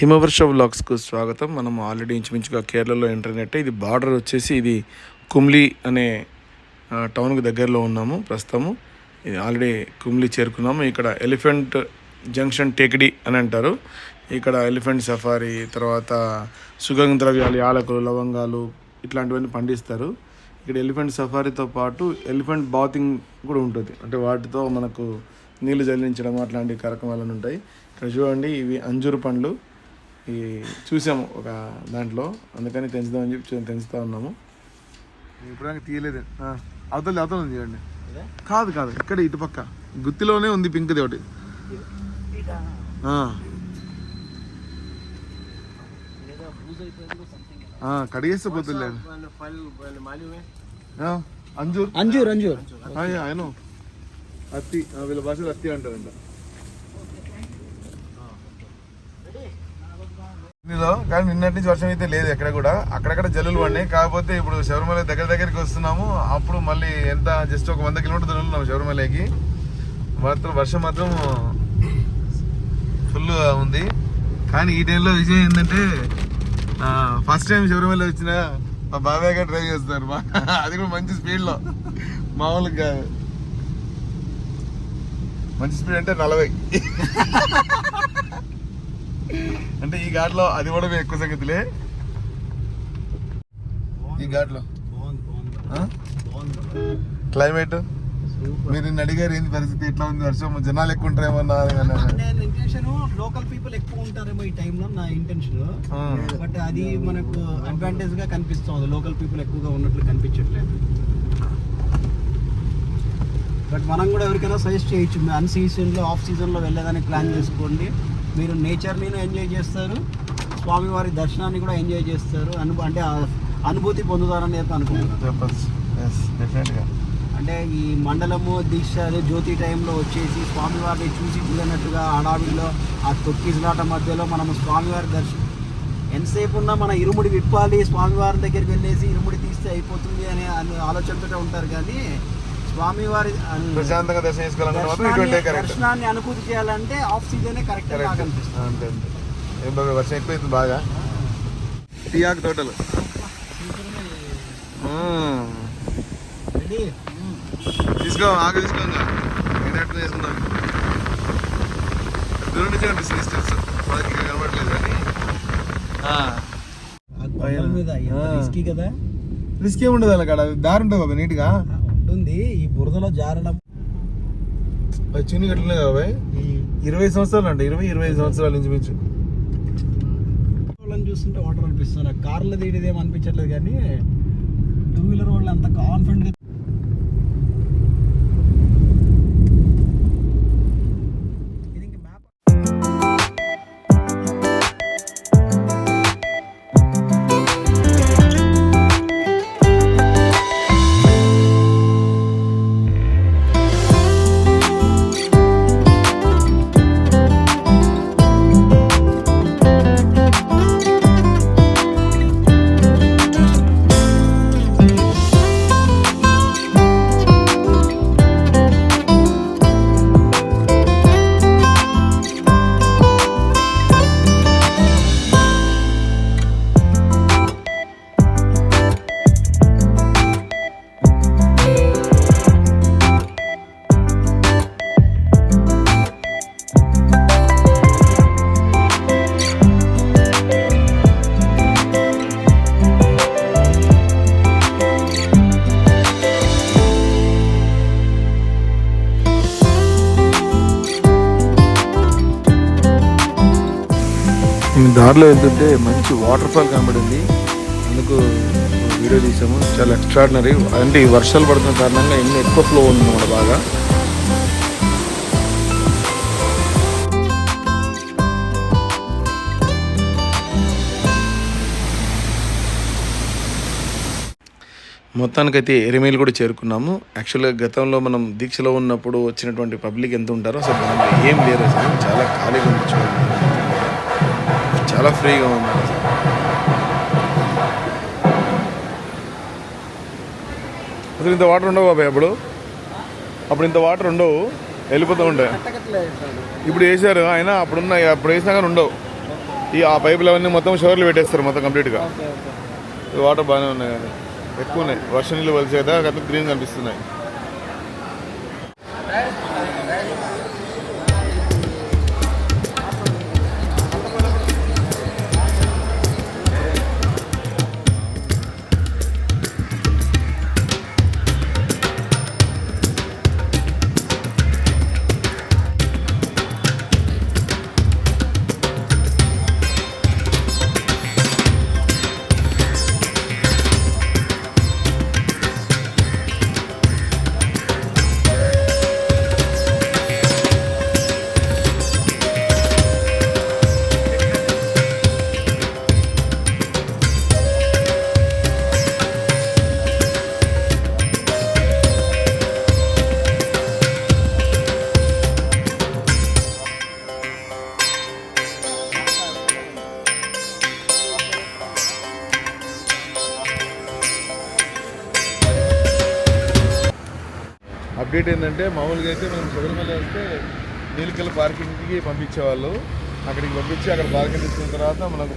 హిమవర్ష వ్లాగ్స్కు స్వాగతం. మనం ఆల్రెడీ ఇంచుమించుగా కేరళలో ఇంటర్నెట్ ఇది బార్డర్ వచ్చేసి ఇది కుమ్లీ అనే టౌన్కి దగ్గరలో ఉన్నాము ప్రస్తుతము. ఇది ఆల్రెడీ కుమ్లీ చేరుకున్నాము. ఇక్కడ ఎలిఫెంట్ జంక్షన్ టెకిడి అని అంటారు. ఇక్కడ ఎలిఫెంట్ సఫారీ తర్వాత సుగంధ ద్రవ్యాలు యాలకులు లవంగాలు ఇట్లాంటివన్నీ పండిస్తారు. ఇక్కడ ఎలిఫెంట్ సఫారీతో పాటు ఎలిఫెంట్ బాతింగ్ కూడా ఉంటుంది. అంటే వాటితో మనకు నీళ్ళు జల్లించడం అట్లాంటి కార్యక్రమాలు ఉంటాయి. ఇక్కడ చూడండి ఇవి అంజూరు పండ్లు. ఈ చూసాము ఒక దాంట్లో. అందుకని పెంచుదామని చెప్పి పెంచుతా ఉన్నాము. ఇప్పుడు తీయలేదు. అవతల అవతల ఉంది చూడండి కాదు కాదు ఇక్కడ ఇటు పక్క. గుత్తిలోనే ఉంది పింక్ది ఒకటి. ఆ. ఆ, కడిగేస్తే పోతుంది అంజూర్? అంజూర్ అంజూర్. ఆయన అత్తి ఆ, వీళ్ళ భాషలో అత్తి అంటారంట. ఇందులో కానీ నిన్నటి నుంచి వర్షం అయితే లేదు ఎక్కడ కూడా. అక్కడక్కడ జల్లులు పడినాయి. కాకపోతే ఇప్పుడు శబరిమల దగ్గర దగ్గరికి వస్తున్నాము. అప్పుడు మళ్ళీ ఎంత జస్ట్ ఒక వంద కిలోమీటర్ దూరం ఉన్నాము శబరిమలకి. మాత్రం వర్షం మాత్రం ఫుల్ ఉంది. కానీ ఈ టైంలో విజయం ఏంటంటే ఫస్ట్ టైం శబరిమల వచ్చిన మా బాబాయ్ గారు డ్రైవ్ చేస్తున్నారు. మా అది కూడా మంచి స్పీడ్లో మామూలుగా కాదు. మంచి స్పీడ్ అంటే నలభై. అంటే ఈ ఘాట్లో అది కూడా ఎక్కువ సంగతిలే. ఈ ఘాట్లో? క్లైమేట్ మీరు నిన్న అడిగారు ఏంది పరిస్థితి ఎట్లా ఉంది వర్షం? జనాలు ఎక్కువ ఉంటారేమో అన్నా అని అన్నారు. నేను ఇంటెన్షన్ లోకల్ పీపుల్ ఎక్కువ ఉంటారేమో ఈ టైంలో నా ఇంటెన్షన్. బట్ అది మనకు అడ్వాంటేజ్గా కనిపిస్తుంది లోకల్ పీపుల్ ఎక్కువగా ఉన్నట్లు కనిపించట్లేదు. బట్ మనం కూడా ఎవరికైనా సజెస్ట్ చేయొచ్చు. అన్ సీజన్లో ఆఫ్ సీజన్లో వెళ్ళేదానికి ప్లాన్ చేసుకోండి. మీరు నేచర్ని ఎంజాయ్ చేస్తారు స్వామివారి దర్శనాన్ని కూడా ఎంజాయ్ చేస్తారు అను అంటే అనుభూతి పొందుతారని అయితే అనుకుంటున్నాను. అంటే ఈ మండలము దీక్ష అదే జ్యోతి టైంలో వచ్చేసి స్వామివారిని చూసి చూడనట్టుగా హడావిడిలో ఆ తొక్కిసలాట మధ్యలో మనము స్వామివారి దర్శనం ఎంతసేపు ఉన్నా మన ఇరుముడి విప్పాలి స్వామివారి దగ్గరికి వెళ్ళేసి ఇరుముడి తీస్తే అయిపోతుంది అనే అనే ఆలోచనతో ఉంటారు కానీ స్వామివారి ప్రశాంతంగా దర్శనం చేసుకోవాలంటే దర్శనాన్ని అనుభూతి చేయాలంటే ఆఫ్ సీజనే కరెక్ట్ అంతే ఏం వర్షం ఎక్కువైతుంది బాగా? టీఆక్ టోటల్. రెడీ తీసుకో ఆకు తీసుకో చేసుకుందాం దూరం నుంచి స్టెప్స్ కనబడలేదు కానీ ఎంత ఆ. రిస్కీ కదా? రిస్క్ ఏమి ఉండదు అక్కడ దారి ఉంటుంది బాబా నీట్గా. ఉంటుంది. ఈ బురదలో జారడం. చిన్ని గట్లనే బాబాయ్ ఇరవై సంవత్సరాలు అంట ఇరవై ఇరవై ఐదు సంవత్సరాల నుంచి మించు. వాళ్ళని చూస్తుంటే వాటర్ అనిపిస్తుంది. నాకు కార్లో తీయడం అనిపించట్లేదు కానీ టూ వీలర్ వాళ్ళు అంత కాన్ఫిడెంట్ మేము దారిలో వెళ్తుంటే మంచి వాటర్ ఫాల్ కనబడింది. అందుకు వీడియో తీసాము. చాలా ఎక్స్ట్రాడినరీ అంటే ఈ వర్షాలు పడుతున్న కారణంగా ఎన్ని ఎక్కువ ఫ్లో ఉందన్నమాట బాగా. మొత్తానికైతే ఎరిమేలు కూడా చేరుకున్నాము. యాక్చువల్గా గతంలో మనం దీక్షలో ఉన్నప్పుడు వచ్చినటువంటి పబ్లిక్ ఎంత ఉంటారో అసలు దాంట్లో ఏం లేరు అసలు. చాలా ఖాళీగా ఉంది చూడండి. చాలా ఫ్రీగా ఉంది. అసలు ఇంత వాటర్ ఉండవు బాబాయ్ అప్పుడు. అప్పుడు ఇంత వాటర్ ఉండవు. వెళ్ళిపోతూ ఉంటాయి కట్టకట్టలేదు ఇప్పుడు వేసారు అయినా అప్పుడున్న అప్పుడు వేసినా కానీ ఉండవు. ఈ ఆ పైపులు అవన్నీ మొత్తం షవర్లు పెట్టేస్తారు మొత్తం కంప్లీట్గా. వాటర్ బాగానే ఉన్నాయి కానీ. ఎక్కువ ఉన్నాయి. వర్షం నీళ్ళు అక్కడ గ్రీన్ కనిపిస్తున్నాయి. ఒకటి ఏంటంటే మామూలుగా అయితే మనం శబరిమల వస్తే నీలకల్ పార్కింగ్కి పంపించేవాళ్ళు. అక్కడికి పంపించి అక్కడ పార్కింగ్ తీసుకున్న తర్వాత మనకు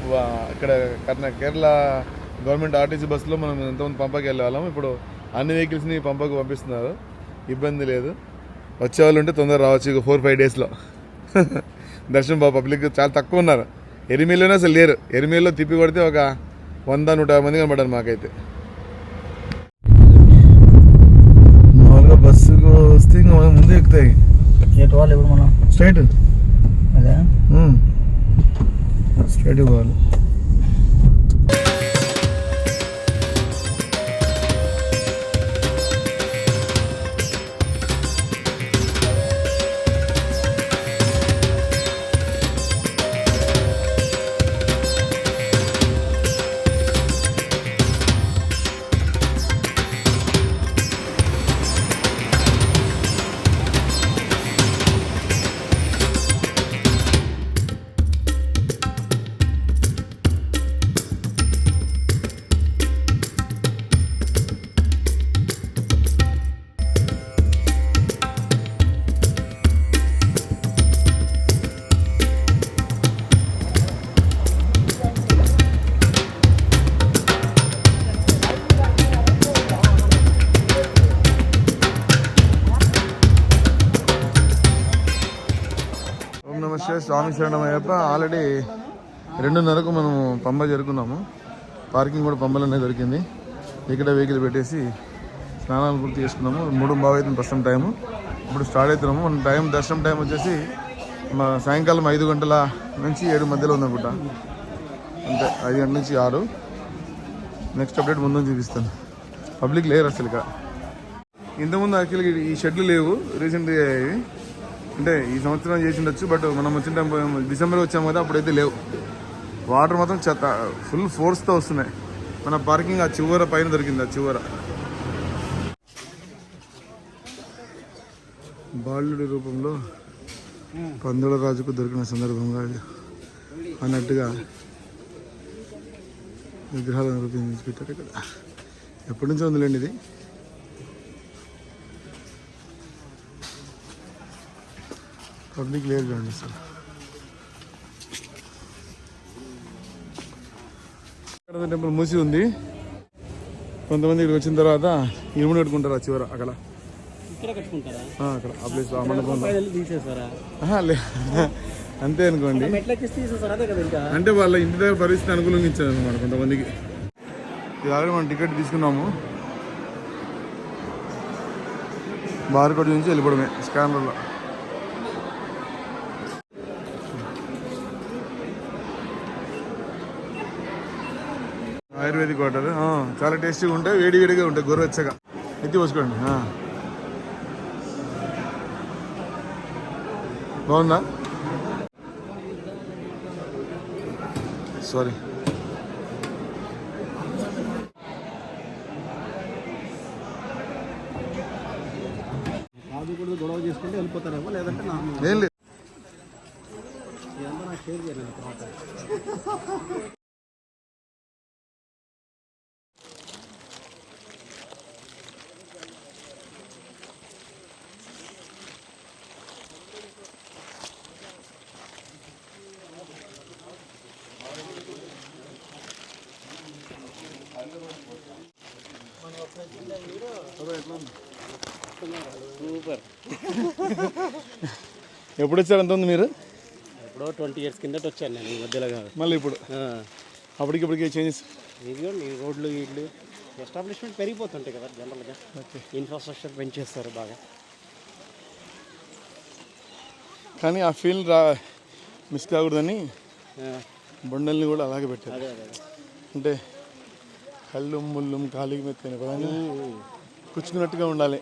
ఇక్కడ కర్ణా కేరళ గవర్నమెంట్ ఆర్టీసీ బస్సులో మనం ఎంతమంది పంపకి వెళ్ళేవాళ్ళం ఇప్పుడు అన్ని వెహికల్స్ని పంపకు పంపిస్తున్నారు. ఇబ్బంది లేదు. వచ్చేవాళ్ళు ఉంటే తొందరగా రావచ్చు ఇక ఫోర్ ఫైవ్ డేస్లో. దర్శనం బాబు పబ్లిక్ చాలా తక్కువ ఉన్నారు. ఎరిమేలోనే అసలు లేరు. ఎరిమేలో తిప్పి కొడితే ఒక వంద నూట యాభై మంది కనబడ్డారు మాకైతే మామూలుగా బస్సుకు వస్తే ఇంకా మనం ముందే ఎక్కుతాయి ఎటు వాళ్ళు ఇప్పుడు మనం? స్ట్రైట్? అదే? స్ట్రైట్ పోవాలి స్వామి శరణమయ్యప్ప ఆల్రెడీ రెండున్నరకు మనం పంబ చేరుకున్నాము పార్కింగ్ కూడా పంబలోనే దొరికింది. ఇక్కడ వెహికల్ పెట్టేసి స్నానాలు పూర్తి చేసుకున్నాము. మూడు బాగైతుంది ప్రస్తుతం టైము. ఇప్పుడు స్టార్ట్ అవుతున్నాము మన టైం దర్శనం టైం వచ్చేసి మా సాయంకాలం ఐదు గంటల నుంచి ఏడు మధ్యలో ఉందనుకుంటా. అంతే ఐదు గంటల నుంచి ఆరు. నెక్స్ట్ అప్డేట్ ముందు చూపిస్తాను. పబ్లిక్ లేరు అసలు ఇక. ఇంతకుముందు యాక్చువల్గా ఈ షెడ్లు లేవు. రీసెంట్గా ఇవి. అంటే ఈ సంవత్సరం చేసి ఉండొచ్చు బట్ మనం వచ్చిన టైం డిసెంబర్ వచ్చాము కదా అప్పుడైతే లేవు. వాటర్ మాత్రం చెత్త ఫుల్ ఫోర్స్తో వస్తున్నాయి. మన పార్కింగ్ ఆ చివర పైన దొరికింది ఆ చివర. బాలుడి రూపంలో పందుల రాజుకు దొరికిన సందర్భంగా అన్నట్టుగా విగ్రహాలను రూపొందించి పెట్టారు ఇక్కడ. ఎప్పటి నుంచో ఉందిలేండి ఇది? పబ్లిక్ లేదు చూడండి ఇక్కడ టెంపుల్ మూసి ఉంది. కొంతమంది ఇక్కడికి వచ్చిన తర్వాత ఇరుముడు కట్టుకుంటారు ఆ చివర అక్కడ? ఇక్కడ కట్టుకుంటారా? ఆ, అక్కడ ఆ ప్లేస్ ఆ అంతే. అనుకోండి. అంటే వాళ్ళ ఇంటి దగ్గర పరిస్థితి అనుకూలంగా ఇచ్చారు అనమాట కొంతమందికి. ఇది ఆల్రెడీ మనం టికెట్ తీసుకున్నాము. బార్కోడ్ నుంచి వెళ్ళిపోవడమే స్కానర్లో. Ayurvedic water. చాలా టేస్టీగా ఉంటాయి వేడి వేడిగా ఉంటాయి గొర్రెచ్చగా ఎత్తి పోసుకోండి బాగుందా? సారీ కూడా గొడవ చేసుకుంటే వెళ్ళిపోతారేమో లేదంటే నా ఏం లేదు ఇదంతా నాకు షేర్ చేయాలి తర్వాత సూపర్ ఎప్పుడు వచ్చారు ఎంత ఉంది మీరు? ఎప్పుడో ట్వంటీ ఇయర్స్ కిందట వచ్చాను నేను ఈ మధ్యలో కాదు. మళ్ళీ ఇప్పుడు? అప్పటికి ఇప్పటికి చేంజెస్? ఇదిగోండి ఈ రోడ్లు ఇళ్ళు ఎస్టాబ్లిష్మెంట్ పెరిగిపోతుంటాయి కదా జనరల్గా ఇన్ఫ్రాస్ట్రక్చర్ పెంచేస్తారు బాగా. కానీ ఆ ఫీల్ రా మిస్ కాకూడదని బండల్ని కూడా అలాగే పెట్టారు. అంటే కళ్ళు ముళ్ళు కాలికి మెత్తని పదంగా కూర్చుకున్నట్టుగా ఉండాలి.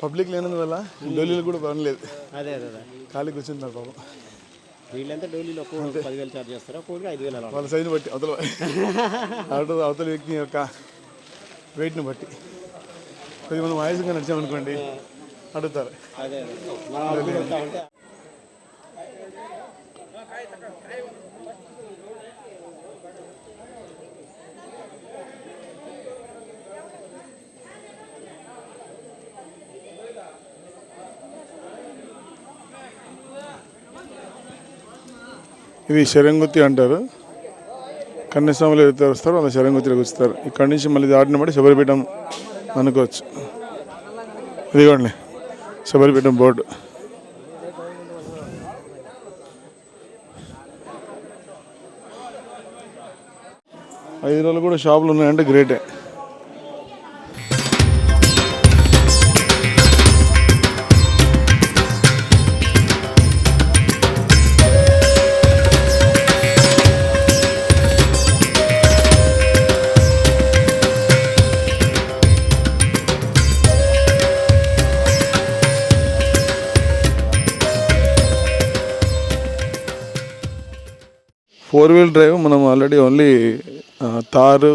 పబ్లిక్ లేనందువల్ల డోలీలు కూడా పనిలేదు అదే అదే ఖాళీ కూర్చుంటున్నారు పాపం. వీళ్ళంతా డైలీలో ఒక్కొక్క పదివేలు చార్జ్ చేస్తారు? ఒక్కొక్కరికి ఐదు వేలు అలా వాళ్ళ సైజుని బట్టి అవతల అవతల అవతల వ్యక్తి యొక్క వెయిట్ని బట్టి. కొద్ది మనం ఆయుధంగా నడిచామనుకోండి అడుగుతారు. అదే అదే. ఇది శరంగుతి అంటారు. కన్యాస్వాములు ఎవరైతే వస్తారో వాళ్ళ శరంగుతిలో వస్తారు. ఇక్కడ నుంచి మళ్ళీ దాటిన బట్టి శబరిపీఠం అనుకోవచ్చు. ఇదిగోండి శబరిపీఠం బోర్డు. ఐదు రోజులు కూడా షాపులు ఉన్నాయంటే గ్రేటే. ఫోర్ వీల్ డ్రైవ్ మనం ఆల్రెడీ ఓన్లీ తారు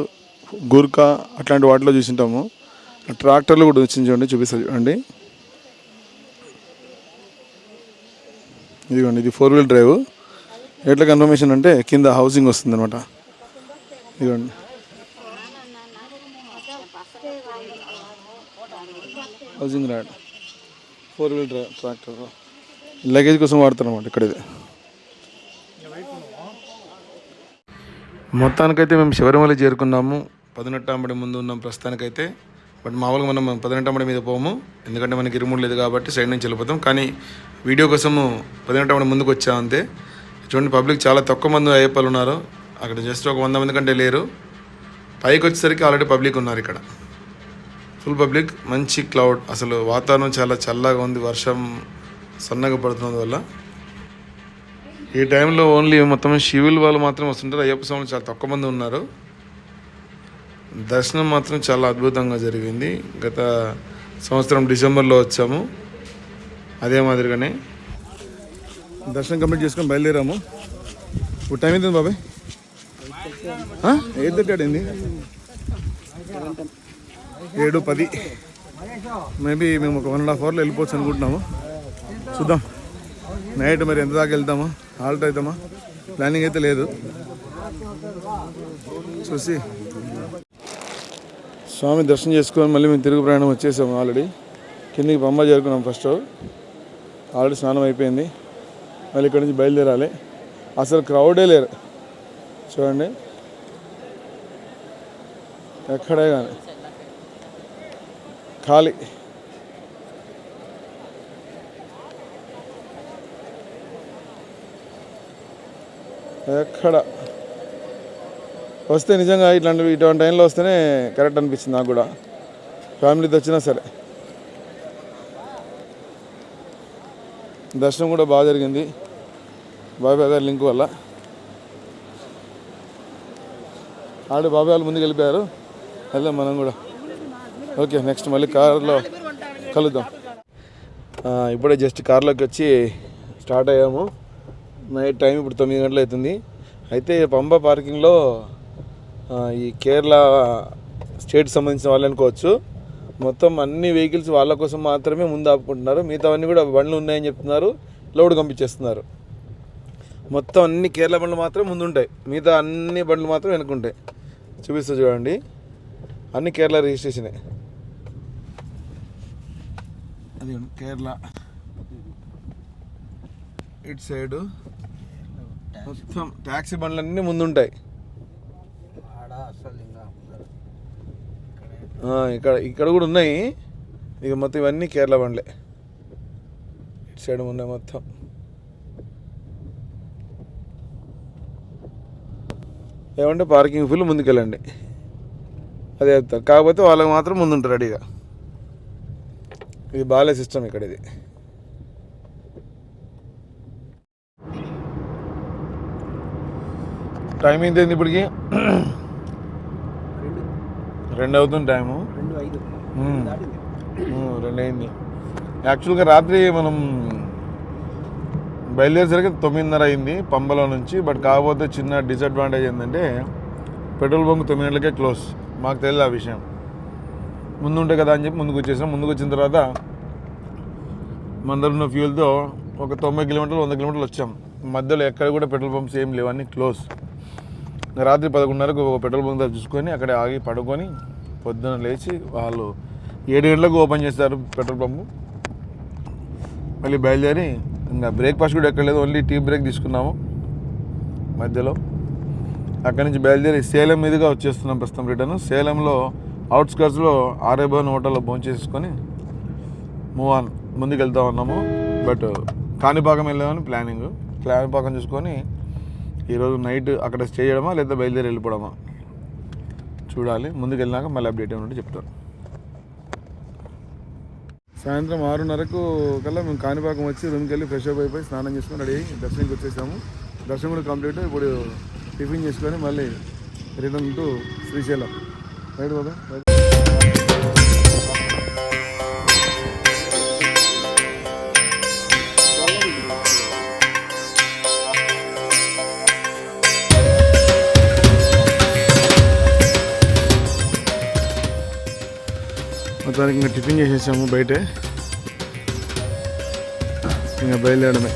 గుర్కా అట్లాంటి వాటిలో చూసింటాము. ట్రాక్టర్లు కూడా వచ్చింది చూడండి చూపిస్తా చూడండి. ఇదిగోండి ఇది ఫోర్ వీల్ డ్రైవ్. ఎట్లా కన్ఫర్మేషన్ అంటే కింద హౌసింగ్ వస్తుంది అనమాట ఇదిగోండి. Housing rod. Four wheel drive tractor. Luggage కోసం వాడతారు అనమాట ఇక్కడ ఇది మొత్తానికైతే మేము శబరిమల చేరుకున్నాము. పదినెట్టాంబడి ముందు ఉన్నాం ప్రస్తుతానికైతే. బట్ మామూలుగా మనం పదినెట్టాంబడి మీద పోము. ఎందుకంటే మనకి ఇరుముడు లేదు కాబట్టి సైడ్ నుంచి వెళ్ళిపోతాం. కానీ వీడియో కోసము పదినెట్టాంబడి ముందుకు వచ్చాం అంతే. చూడండి పబ్లిక్ చాలా తక్కువ మంది అయ్యప్పలు ఉన్నారు. అక్కడ జస్ట్ ఒక వంద మంది కంటే లేరు. పైకి వచ్చేసరికి ఆల్రెడీ పబ్లిక్ ఉన్నారు ఇక్కడ. ఫుల్ పబ్లిక్ మంచి క్లౌడ్. అసలు వాతావరణం చాలా చల్లగా ఉంది. వర్షం సన్నగా పడుతున్నందు వల్ల ఈ టైంలో ఓన్లీ మొత్తం శివులు వాళ్ళు మాత్రం వస్తుంటారు. అయ్యప్ప స్వామి చాలా తక్కువ మంది ఉన్నారు. దర్శనం మాత్రం చాలా అద్భుతంగా జరిగింది. గత సంవత్సరం డిసెంబర్లో వచ్చాము. అదే మాదిరిగానే దర్శనం కంప్లీట్ చేసుకొని బయలుదేరాము. ఇప్పుడు టైం ఏంటండి బాబాయ్? ఏది అడింది ఏడు పది. మేబీ మేము ఒక వన్ అండ్ హాఫ్ అవర్లో వెళ్ళిపోవచ్చు అనుకుంటున్నాము. చూద్దాం. నైట్ మరి ఎంత దాకా వెళ్తామో? హాల్ట్ అవుతామా ప్లానింగ్ అయితే లేదు. చూసి. స్వామి దర్శనం చేసుకొని మళ్ళీ మేము తిరుగు ప్రయాణం వచ్చేసాము ఆల్రెడీ కిందికి పంబ చేరుకున్నాం ఫస్ట్ ఆల్రెడీ స్నానం అయిపోయింది. మళ్ళీ ఇక్కడి నుంచి బయలుదేరాలి. అసలు క్రౌడే లేరు. చూడండి. ఎక్కడే కానీ. ఖాళీ. ఎక్కడ? వస్తే నిజంగా ఇట్లాంటి ఇటువంటి టైంలో వస్తేనే కరెక్ట్ అనిపించింది నాకు కూడా. ఫ్యామిలీతో వచ్చినా సరే. దర్శనం కూడా బాగా జరిగింది. బాబాయ్ గారి లింక్ వల్ల. ఆడు బాబాయ్ వాళ్ళు ముందుకు వెళ్ళిపోయారు. వెళ్దాం మనం కూడా. ఓకే నెక్స్ట్ మళ్ళీ కార్లో కలుద్దాం. ఇప్పుడే జస్ట్ కార్లోకి వచ్చి స్టార్ట్ అయ్యాము. నైట్ టైం ఇప్పుడు తొమ్మిది గంటలు అవుతుంది. అయితే పంబ పార్కింగ్లో ఈ కేరళ స్టేట్ సంబంధించిన వాళ్ళు అనుకోవచ్చు. మొత్తం అన్ని వెహికల్స్ వాళ్ళ కోసం మాత్రమే ముందు ఆపుకుంటున్నారు. మిగతావన్నీ కూడా బండ్లు ఉన్నాయని చెప్తున్నారు. లోడ్ పంపించేస్తున్నారు. మొత్తం అన్ని కేరళ బండ్లు మాత్రం ముందుంటాయి. మిగతా అన్ని బండ్లు మాత్రం వెనుకుంటాయి. చూపిస్తా చూడండి. అన్ని కేరళ రిజిస్ట్రేషనే. అది కేరళ. ఇటు సైడు. మొత్తం ట్యాక్సీ బండ్లు అన్నీ ముందుంటాయి ఇక్కడ ఇక్కడ కూడా ఉన్నాయి. ఇక మొత్తం ఇవన్నీ కేరళ బండ్లే. ఇటు సైడ్ ఉన్నాయి మొత్తం. ఏమంటే పార్కింగ్ ఫుల్ ముందుకెళ్ళండి. అదే చెప్తారు కాకపోతే వాళ్ళకి మాత్రం ముందుంటారు రెడీగా. ఇది బాగాలే సిస్టమ్ ఇక్కడ ఇది. టైం ఎంత అయింది ఇప్పటికి? రెండు. అవుతుంది టైము. రెండు అయింది. యాక్చువల్గా రాత్రి మనం బయలుదేరేసరికి తొమ్మిదిన్నర అయింది పంబలో నుంచి బట్ కాకపోతే చిన్న డిసడ్వాంటేజ్ ఏంటంటే పెట్రోల్ బంక్ తొమ్మిది గంటలకే క్లోజ్. మాకు తెలియదు ఆ విషయం. ముందు ఉంటే కదా అని చెప్పి ముందుకు వచ్చేసాం. ముందుకు వచ్చిన తర్వాత మన దగ్గర ఉన్న ఫ్యూల్తో ఒక తొంభై కిలోమీటర్లు వంద కిలోమీటర్లు వచ్చాం. మధ్యలో ఎక్కడ కూడా పెట్రోల్ పంప్స్ ఏం లేవు అన్నీ క్లోజ్. రాత్రి పదకొండున్నరకు ఒక పెట్రోల్ బంక్ దగ్గర చూసుకొని అక్కడే ఆగి పడుకొని పొద్దున లేచి వాళ్ళు ఏడు గంటలకు ఓపెన్ చేస్తారు పెట్రోల్ పంపు. మళ్ళీ బయలుదేరి ఇంకా బ్రేక్ఫాస్ట్ కూడా ఎక్కలేదు ఓన్లీ టీ బ్రేక్ తీసుకున్నాము మధ్యలో. అక్కడి నుంచి బయలుదేరి సేలం మీదుగా వచ్చేస్తున్నాం ప్రస్తుతం రిటర్న్. సేలంలో అవుట్స్కర్ట్స్లో ఆరేబోన్ హోటల్లో భోంచేసుకొని మూవ్ ఆన్ ముందుకు వెళ్తా ఉన్నాము. బట్ కాణిపాకం వెళ్దామని ప్లానింగ్. కాణిపాకం చూసుకొని ఈరోజు నైట్ అక్కడ స్టే చేయడమా లేదా బయలుదేరి వెళ్ళిపోవడమా? చూడాలి. ముందుకు వెళ్ళినాక మళ్ళీ అప్డేట్ ఏమంటే చెప్తాను. సాయంత్రం ఆరున్నరకు కల్లా మేము కాణిపాకం వచ్చి రూమ్కి వెళ్ళి ఫ్రెష్ అప్ అయిపోయి స్నానం చేసుకొని రెడీ అయ్యి దర్శనంకి వచ్చేసాము. దర్శనం కూడా కంప్లీట్ ఇప్పుడు టిఫిన్ చేసుకొని మళ్ళీ రిటర్న్ టు శ్రీశైలం. రైట్ బాబా మొత్తానికి ఇంకా టిఫిన్ చేసేసాము బయటే. ఇంకా బయలుదేరడమే.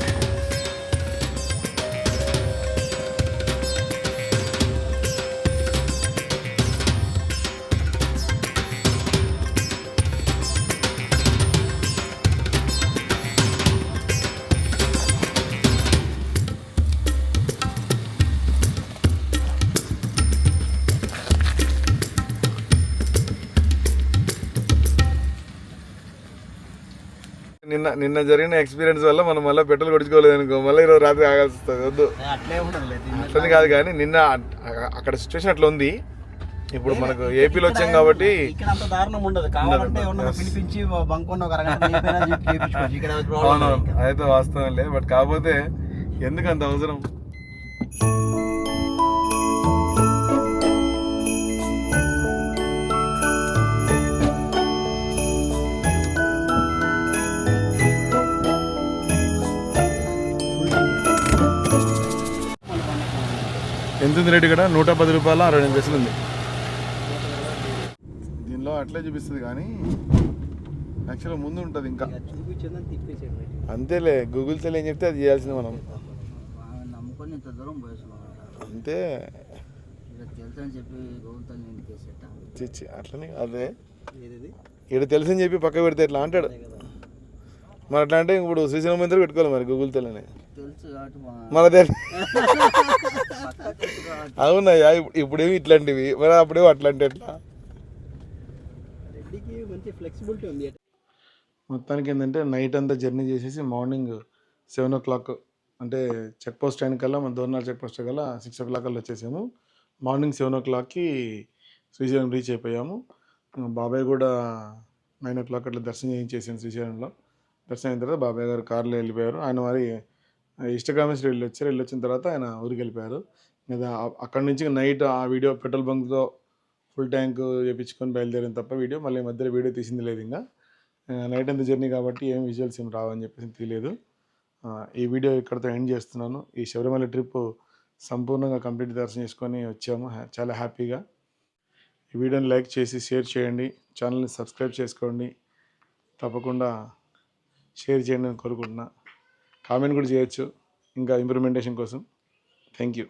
నిన్న నిన్న జరిగిన ఎక్స్పీరియన్స్ వల్ల మనం మళ్ళీ పెట్రోల్ కొడుచుకోలేదు అనుకో మళ్ళీ ఈరోజు రాత్రి ఆగాల్సి వస్తుంది. వద్దు. అట్లని కాదు కానీ నిన్న అక్కడ సిచ్యువేషన్ అట్లా ఉంది. ఇప్పుడు మనకు ఏపీలో వచ్చాం కాబట్టి అవును లేదు. అదైతే వాస్తవంలే బట్ కాకపోతే ఎందుకు అంత అవసరం? రేటు ఇక్కడ నూట పది రూపాయల అరవై ఎనిమిది పైసలు ఉంది. దీనిలో అట్లే చూపిస్తుంది కానీ యాక్చువల్గా ముందు ఉంటుంది ఇంకా. అంతేలే గూగుల్ సెల్ ఏం చెప్తే అది చేయాల్సింది మనం. నమ్ముకొని ఇంత దూరం పోయేస్తున్నాం అంతే. చిచ్చి అట్లనే అదే. ఏది ఇక్కడ తెలుసని చెప్పి పక్క పెడితే ఇట్లా అంటాడు? మరి అట్లా అంటే ఇప్పుడు శ్రీశైలం మందిరం పెట్టుకోవాలి మరి గూగుల్ తెలని తెలుసు కాబట్టి అవునయ్యా ఇప్పుడు- ఇప్పుడేమి ఇట్లాంటివి? మరి అప్పుడేమో అట్లాంటి ఎట్లా? రెడ్డికి మంచి ఫ్లెక్సిబిలిటీ ఉంది మొత్తానికి ఏంటంటే నైట్ అంతా జర్నీ చేసేసి మార్నింగ్ సెవెన్ ఓ క్లాక్ అంటే చెక్ పోస్ట్ టైం కల్లా మన దోర్నాల్ చెక్ పోస్ట్ కల్లా సిక్స్ ఓ క్లాక్ కల్లా వచ్చేసాము. మార్నింగ్ సెవెన్ ఓ క్లాక్కి శ్రీశైలం రీచ్ అయిపోయాము. బాబాయ్ కూడా నైన్ ఓ క్లాక్ అట్లా దర్శనం చేయించేసాను శ్రీశైలంలో. దర్శనం అయిన తర్వాత బాబాయ్ గారు కార్లో వెళ్ళిపోయారు. ఆయన మరి ఇష్టకామేశ్వరి వెళ్ళి వచ్చారు వెళ్ళి వచ్చిన తర్వాత ఆయన ఊరికి వెళ్ళిపోయారు లేదా అక్కడి నుంచి నైట్ ఆ వీడియో పెట్రోల్ బంక్తో ఫుల్ ట్యాంక్ చేయించుకొని బయలుదేరిన తప్ప వీడియో మళ్ళీ మధ్యలో వీడియో తీసింది లేదు ఇంకా. నైట్ అంత జర్నీ కాబట్టి ఏం విజువల్స్ ఏం రావని చెప్పేసి తెలియలేదు ఈ వీడియో ఇక్కడతో ఎండ్ చేస్తున్నాను. ఈ శబరిమల ట్రిప్ సంపూర్ణంగా కంప్లీట్ దర్శనం చేసుకొని వచ్చాము. చాలా హ్యాపీగా. ఈ వీడియోని లైక్ చేసి షేర్ చేయండి. ఛానల్ని సబ్స్క్రైబ్ చేసుకోండి. తప్పకుండా షేర్ చేయండి అని కోరుకుంటున్నా. కామెంట్ కూడా చేయొచ్చు. ఇంకా ఇంప్లిమెంటేషన్ కోసం. Thank you.